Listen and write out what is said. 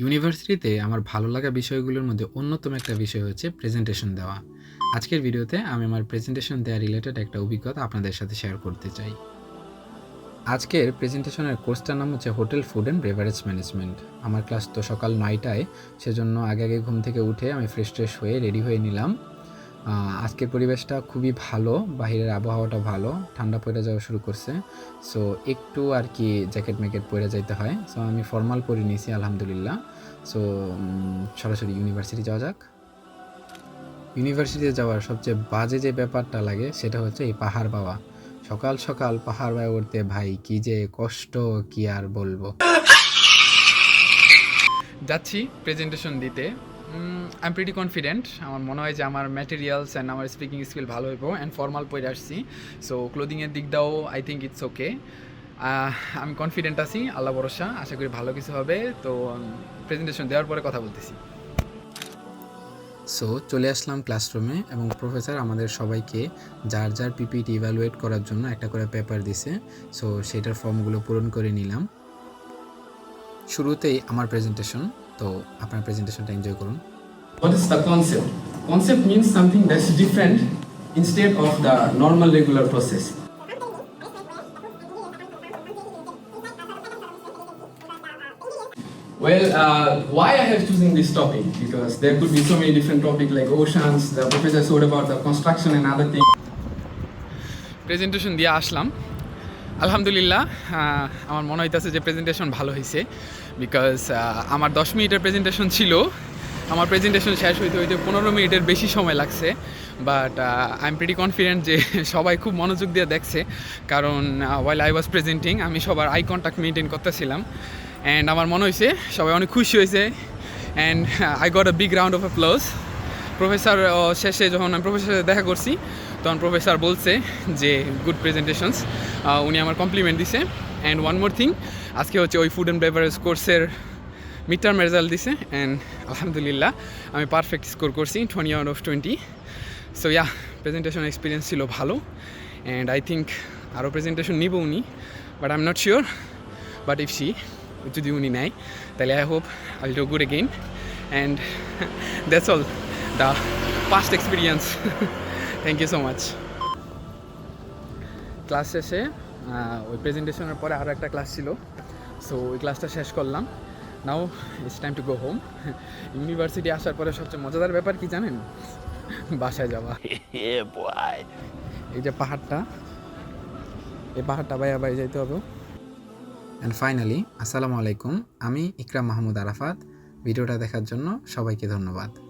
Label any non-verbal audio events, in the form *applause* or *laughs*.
ইউনিভার্সিটিতে আমার ভালো লাগা বিষয়গুলোর মধ্যে অন্যতম একটা বিষয় হচ্ছে প্রেজেন্টেশন দেওয়া। আজকের ভিডিওতে আমি আমার প্রেজেন্টেশন দেওয়া রিলেটেড একটা অভিজ্ঞতা আপনাদের সাথে শেয়ার করতে চাই। আজকের প্রেজেন্টেশনের কোর্সটার নাম হচ্ছে hotel food and beverage management আমার ক্লাস তো সকাল নয়টায়, সেজন্য আগে আগে ঘুম থেকে উঠে আমি ফ্রেশ ট্রেশ হয়ে রেডি হয়ে নিলাম। আজকের পরিবেশটা খুবই ভালো, বাহিরের আবহাওয়াটা ভালো, ঠান্ডা পড়ে যাওয়া শুরু করছে। সো একটু আর কি জ্যাকেট ম্যাকেট পরে যাইতে হয়। সো আমি ফর্মাল পরে নিয়েছি, আলহামদুলিল্লাহ। সো সরাসরি ইউনিভার্সিটি যাওয়া যাক। ইউনিভার্সিটিতে যাওয়ার সবচেয়ে বাজে যে ব্যাপারটা লাগে, সেটা হচ্ছে এই পাহাড় বাওয়া সকাল সকাল পাহাড় বায় উঠতে, ভাই, কি যে কষ্ট, কি আর বলব? যাচ্ছি প্রেজেন্টেশন দিতে। আই এম প্রিটি কনফিডেন্ট আমার মনে হয় যে আমার ম্যাটেরিয়ালস অ্যান্ড আমার স্পিকিং স্কিল ভালো হইব অ্যান্ড ফর্মাল পরে আসছি। সো ক্লোদিংয়ের দিক দাও আই থিঙ্ক ইটস ওকে আমি কনফিডেন্ট আছি, আল্লাহ ভরসা, আশা করি ভালো কিছু হবে। তো প্রেজেন্টেশন দেওয়ার পরে কথা বলতেছি। সো চলে আসলাম ক্লাসরুমে এবং প্রফেসর আমাদের সবাইকে যার যার পিপিটি ইভ্যালুয়েট করার জন্য একটা করে পেপার দিছে। সো সেটার ফর্মগুলো পূরণ করে নিলাম। শুরুতেই আমার প্রেজেন্টেশন তো আপনার প্রেজেন্টেশনটা এনজয় করুন What is the concept? Concept means something that's different instead of the normal regular process. Well, uh, why I have chosen this topic? Because there could be so many different topics like oceans. The professor showed about the construction and other things. Presentation দিয়ে আসলাম আলহামদুলিল্লাহ আমার মনে হইতেছে যে presentation ভালো হয়েছে because আমার দশ মিনিটের প্রেজেন্টেশন ছিল। আমার প্রেজেন্টেশন শেষ হইতে হইতে পনেরো মিনিটের বেশি সময় লাগছে but I am pretty confident যে *laughs* সবাই খুব মনোযোগ দিয়ে দেখছে, কারণ ওয়াইল আই ওয়াজ প্রেজেন্টিং আমি সবার আই কন্ট্যাক্ট মেনটেন করতেছিলাম অ্যান্ড আমার মনে হয়েছে সবাই অনেক খুশি হয়েছে and I got a big round of applause professor শেষে যখন আমি প্রফেসরের সাথে দেখা করছি, তখন প্রফেসর বলছে যে গুড প্রেজেন্টেশনস উনি আমার কমপ্লিমেন্ট দিছে। অ্যান্ড ওয়ান মোর থিং আজকে হচ্ছে ওই ফুড অ্যান্ড বেভারেজ কোর্সের মিড টার্ম রেজাল্ট দিছে। অ্যান্ড আলহামদুলিল্লাহ, আমি পারফেক্ট স্কোর করছি twenty out of twenty so yeah presentation experience ছিল ভালো। অ্যান্ড আই থিঙ্ক আরও প্রেজেন্টেশন নিব উনি but I am not sure but if she যদি উনি নেয়, তাহলে I hope I do good again and that's all the past experience thank you so much class শেষে ওই প্রেজেন্টেশনের পরে আরও একটা ক্লাস ছিল। সো ওই ক্লাসটা শেষ করলাম। Now it's time to go home university আসার পরে সবচেয়ে মজাদার ব্যাপার কি জানেন? *laughs* বাসায় যাওয়া. *laughs* এই যে পাহাড়টা এই পাহাড়টা বাইয়া বাই যাইতে হবে। অ্যান্ড ফাইনালি আসসালামু আলাইকুম। আমি ইকরাম মাহমুদ আরাফাত। ভিডিওটা দেখার জন্য সবাইকে ধন্যবাদ।